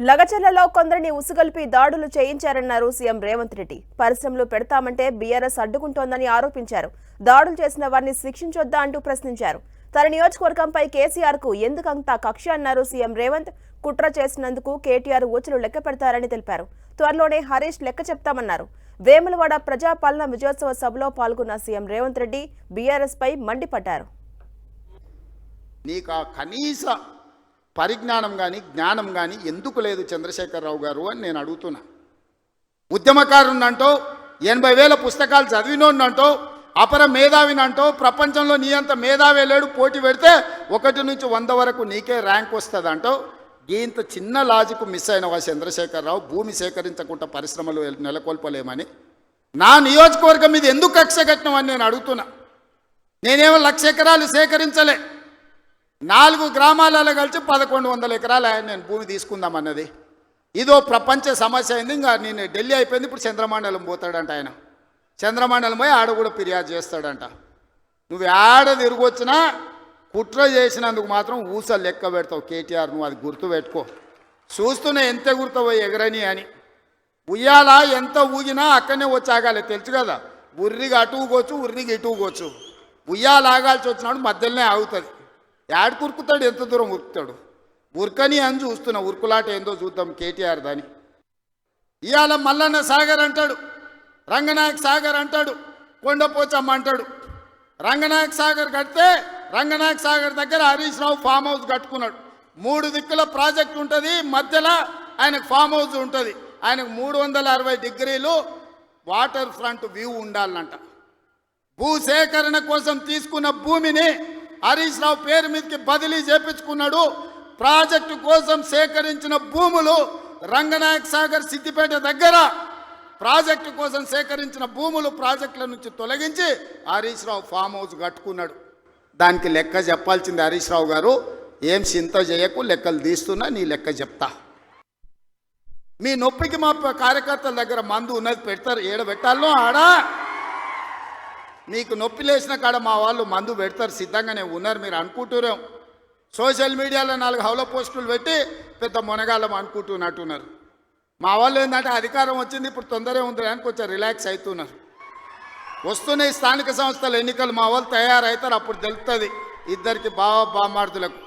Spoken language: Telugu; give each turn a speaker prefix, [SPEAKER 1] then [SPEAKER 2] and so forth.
[SPEAKER 1] లగచర్లలో కొందరిని ఉసుగొల్పి దాడులు చేయించారన్నారు సీఎం రేవంత్ రెడ్డి. పరిశ్రమలు పెడతామంటే బీఆర్ఎస్ అడ్డుకుంటోందని ఆరోపించారు. దాడులు చేసిన వారిని శిక్షించొద్దా అంటూ ప్రశ్నించారు. తన నియోజకవర్గంపై కేసీఆర్కు ఎందుకంత కక్ష అన్నారు సీఎం రేవంత్. కుట్ర చేసినందుకు కేటీఆర్ ఊచలు లెక్క పెడతారని తెలిపారు. త్వరలోనే హరీష్ లెక్క చెప్తామన్నారు. వేములవాడ ప్రజాపాలన విజయోత్సవ సభలో పాల్గొన్న సీఎం రేవంత్ రెడ్డి బీఆర్ఎస్ పై మండిపడ్డారు.
[SPEAKER 2] నీకు కనీస పరిజ్ఞానం కానీ జ్ఞానం కానీ ఎందుకు లేదు చంద్రశేఖరరావు గారు అని నేను అడుగుతున్నా. ఉద్యమకారునంటో ఎనభై వేల పుస్తకాలు చదివినోన్నంటో అపర మేధావినంటో ప్రపంచంలో నీ అంత మేధావే లేడు పోటీ పెడితే ఒకటి నుంచి వంద వరకు నీకే ర్యాంక్ వస్తుంది అంటో ఇంత చిన్న లాజిక్ మిస్ అయినవా చంద్రశేఖరరావు? భూమి సేకరించకుండా పరిశ్రమలు నెలకొల్పలేమని. నా నియోజకవర్గం మీద ఎందుకు కక్ష కట్టినవని నేను అడుగుతున్నా. నేనేమో లక్ష ఎకరాలు సేకరించలే. నాలుగు గ్రామాలలో కలిసి పదకొండు వందల ఎకరాలు ఆయన నేను భూమి తీసుకుందామన్నది ఇదో ప్రపంచ సమస్య అయింది. ఇంకా నేను ఢిల్లీ అయిపోయింది. ఇప్పుడు చంద్రమండలం పోతాడంట ఆయన. చంద్రమండలం పోయి ఆడ కూడా ఫిర్యాదు చేస్తాడంట. నువ్వు ఆడ తిరిగొచ్చినా కుట్ర చేసినందుకు మాత్రం ఊస లెక్క పెడతావు కేటీఆర్. నువ్వు అది గుర్తు పెట్టుకో. చూస్తూనే ఎంత గుర్తవో ఎగరని అని. ఉయ్యాల ఎంత ఊగినా అక్కడనే వచ్చాగాలి తెలుసు కదా? ఉర్రిగా అటు ఊగొచ్చు ఉర్రిగా ఇటు ఊగొచ్చు ఉయ్యాల ఆగాల్సి వచ్చినప్పుడు మధ్యలోనే ఆగుతుంది. యాడ్ కురుకుతాడు ఎంత దూరం ఉరుకుతాడు? ఉరకని అని చూస్తున్నా ఉరుకులాట ఏందో చూద్దాం కేటీఆర్ దాని. ఇవాళ మల్లన్న సాగర్ అంటాడు రంగనాయక్ సాగర్ అంటాడు కొండపోచమ్మ అంటాడు. రంగనాయక్ సాగర్ కడితే రంగనాయక్ సాగర్ దగ్గర హరీష్ రావు ఫామ్ హౌస్ కట్టుకున్నాడు. మూడు దిక్కుల ప్రాజెక్ట్ ఉంటుంది మధ్యలో ఆయనకు ఫామ్ హౌస్ ఉంటుంది. ఆయనకు మూడు వందల అరవై డిగ్రీలు వాటర్ ఫ్రంట్ వ్యూ ఉండాలంట. భూసేకరణ కోసం తీసుకున్న భూమిని హరీష్ రావు పేరు మీదకి బదిలీ చేపించుకున్నాడు. ప్రాజెక్టు కోసం సేకరించిన భూములు రంగనాయక్ సాగర్ సిద్దిపేట దగ్గర. ప్రాజెక్టు కోసం సేకరించిన భూములు ప్రాజెక్టుల నుంచి తొలగించి హరీష్ రావు ఫామ్ హౌస్ కట్టుకున్నాడు. దానికి లెక్క చెప్పాల్సింది హరీష్ రావు గారు ఏం చింత చేయకు లెక్కలు తీస్తున్నా నీ లెక్క చెప్తా. మీ నొప్పికి మా కార్యకర్తల దగ్గర మందు ఉన్నది పెడతారు ఏడ పెట్టాలో ఆడా? మీకు నొప్పి లేచిన కాడ మా వాళ్ళు మందు పెడతారు సిద్ధంగానే ఉన్నారు మీరు అనుకుంటున్నాం సోషల్ మీడియాలో నాలుగు హౌల పోస్టులు పెట్టి పెద్ద మునగాలం అనుకుంటున్నట్టున్నారు. మా వాళ్ళు ఏంటంటే అధికారం వచ్చింది ఇప్పుడు తొందరగా ఉంది అని కొంచెం రిలాక్స్ అవుతున్నారు. వస్తున్నాయి స్థానిక సంస్థల ఎన్నికలు మా వాళ్ళు తయారవుతారు అప్పుడు తెలుస్తుంది ఇద్దరికి బావ బామార్దులకు